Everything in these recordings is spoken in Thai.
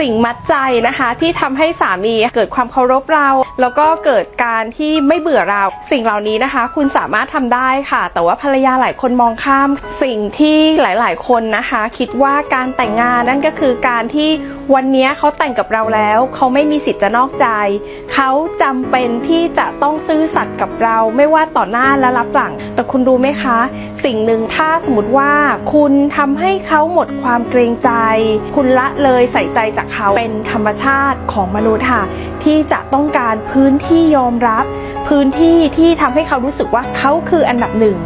สิ่งมัดใจนะคะที่ทำให้สามีเกิดความเคารพเรา แล้วก็เกิดการที่ไม่เบื่อเรา สิ่งเหล่านี้นะคะ คุณสามารถทำได้ค่ะ แต่ว่าภรรยาหลายคนมองข้าม สิ่งที่หลาย ๆ คนนะคะ คิดว่าการแต่งงานนั่นก็คือการที่วันนี้เขาแต่งกับเราแล้ว เขาไม่มีสิทธิ์จะนอกใจ เขาจำเป็นที่จะต้องซื่อสัตย์กับเรา ไม่ว่าต่อหน้าและรับหลัง แต่คุณรู้ไหมคะ สิ่งหนึ่งถ้าสมมติว่าคุณทำให้เขาหมดความเกรงใจ คุณละเลยใส่ใจจากเขาเป็นธรรมชาติของมนุษย์ค่ะ ที่จะต้องการพื้นที่ยอมรับ พื้นที่ที่ทำให้เขารู้สึกว่าเขาคืออันดับหนึ่ง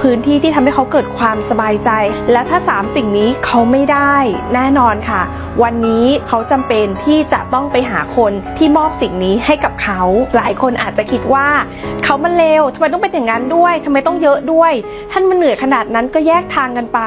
พื้นที่ที่ทำให้เขาเกิดความสบายใจ และถ้า 3 สิ่งนี้เขาไม่ได้แน่นอนค่ะ วันนี้เขาจำเป็นที่จะต้องไปหาคนที่มอบสิ่งนี้ให้กับ เขา หลายคนอาจจะคิดว่าเขามันเลวทำไมต้องเป็นอย่างนั้นด้วยทำไมต้องเยอะด้วย ท่านมันเหนื่อยขนาดนั้นก็แยกทางกันไป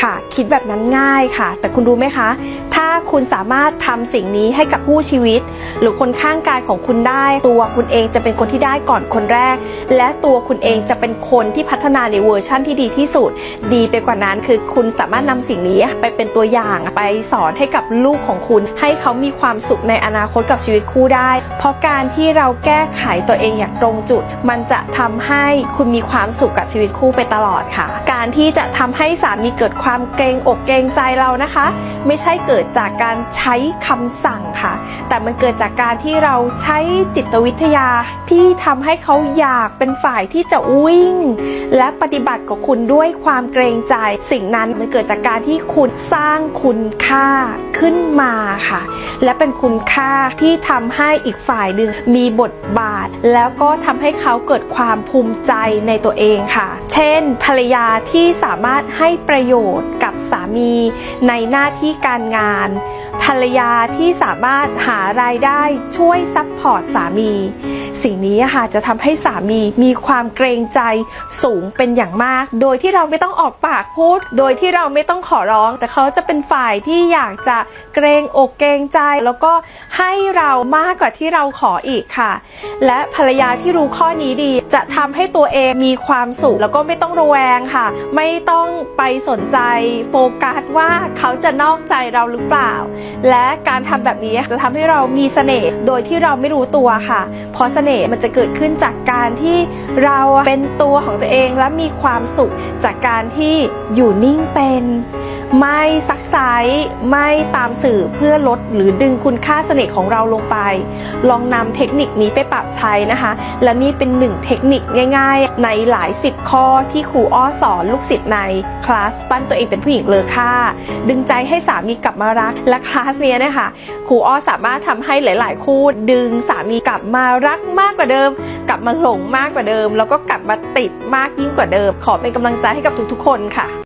ค่ะ คิดแบบนั้นง่ายค่ะ แต่คุณรู้ไหมคะ ถ้าคุณสามารถทำสิ่งนี้ให้กับคู่ชีวิต หรือคนข้างกายของคุณได้ ตัวคุณเองจะเป็นคนที่ได้ก่อนคนแรก และตัวคุณเองจะเป็นคนที่พัฒนาในเวอร์ชั่นที่ดีที่สุด ดีไปกว่านั้นคือคุณสามารถนำสิ่งนี้ไปเป็นตัวอย่างไปสอนให้กับลูกของคุณ ให้เขามีความสุขในอนาคตกับชีวิตคู่ได้ เพราะการที่เราแก้ไขตัวเองอย่างตรงจุด มันจะทำให้คุณมีความสุขกับชีวิตคู่ไปตลอดค่ะ การที่จะทำให้สามีเกิดความเกรงอกเกรงใจเรานะคะ ไม่ใช่เกิดจากการใช้คำสั่งค่ะ แต่มันเกิดจากการที่เราใช้จิตวิทยาที่ทำให้เขาอยากเป็นฝ่ายที่จะวิ่ง และปฏิบัติกับคุณด้วยความเกรงใจ สิ่งนั้นมันเกิดจากการที่คุณสร้างคุณค่าขึ้นมาค่ะ และเป็นคุณค่าที่ทำให้อีกฝ่ายหนึ่งมีบทบาท แล้วก็ทำให้เขาเกิดความภูมิใจในตัวเองค่ะ เช่น ภรรยาที่สามารถให้ประโยชน์กับสามีในหน้าที่การงาน ภรรยาที่สามารถหารายได้ช่วยซัพพอร์ตสามี สิ่งนี้ค่ะจะทำให้สามีมีความเกรงใจสูงเป็นอย่างมาก โดยที่เราไม่ต้องออกปากพูด โดยที่เราไม่ต้องขอร้อง แต่เขาจะเป็นฝ่ายที่อยากจะเกรงอกเกรงใจ แล้วก็ให้เรามากกว่าที่เราขออีกค่ะ และภรรยาที่รู้ข้อนี้ดี จะทำให้ตัวเองมีความสุขแล้วก็ไม่ต้องระแวงค่ะ ไม่ต้องไปสนใจโฟกัสว่าเขาจะนอกใจเราหรือเปล่า และการทำแบบนี้จะทำให้เรามีเสน่ห์โดยที่เราไม่รู้ตัวค่ะ เพราะเสน่ห์มันจะเกิดขึ้นจากการที่เราเป็นตัวของตัวเองและมีความสุขจากการที่อยู่นิ่งเป็น ไม่ซักไซไม่ตามสื่อเพื่อลดหรือดึงคุณค่าเสน่ห์ของเราลงไป ลองนำเทคนิคนี้ไปปรับใช้นะคะ และนี่เป็นหนึ่งเทคนิคง่าย ๆ ในหลายสิบข้อที่ครูอ้อสอนลูกศิษย์ในคลาสปั้นตัวเองเป็นผู้หญิงเลอค่า ดึงใจให้สามีกลับมารัก และคลาสเนี้ยนะคะครูอ้อสามารถทำให้หลาย ๆ คู่ดึงสามีกลับมารักมากกว่าเดิม กลับมาหลงมากกว่าเดิม แล้วก็กลับมาติดมากยิ่งกว่าเดิม ขอเป็นกำลังใจให้กับทุกๆ คนค่ะ